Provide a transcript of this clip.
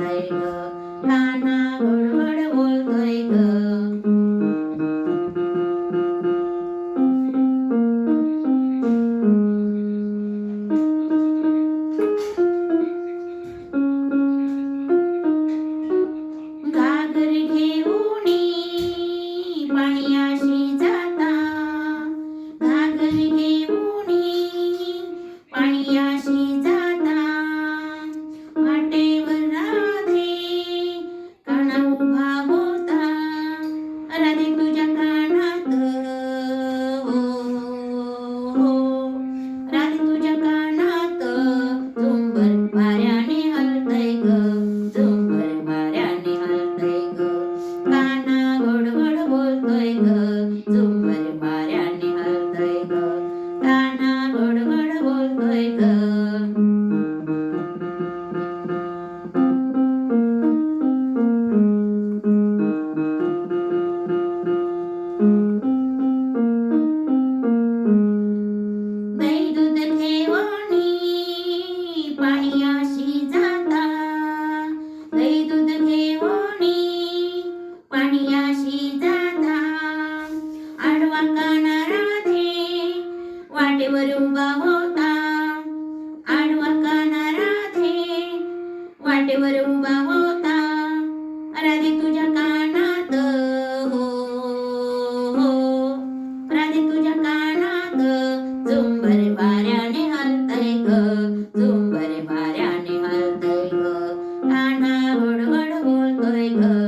वाऱ्याने हलतय ग काना गडगड बोलतोय ग घागर घेऊनी पाण्याशी काशी जाता आडवा काना राधे वाटेवर उभा होता आडवा काना राधे वाटेवर उभा होता राधे तुझ्या कानात हो हो. राधे तुझ्या कानात झुंबर वाऱ्याने हलतय ग झुंबर वाऱ्याने हलतय ग. काना हळूहळू बोलतोय ग.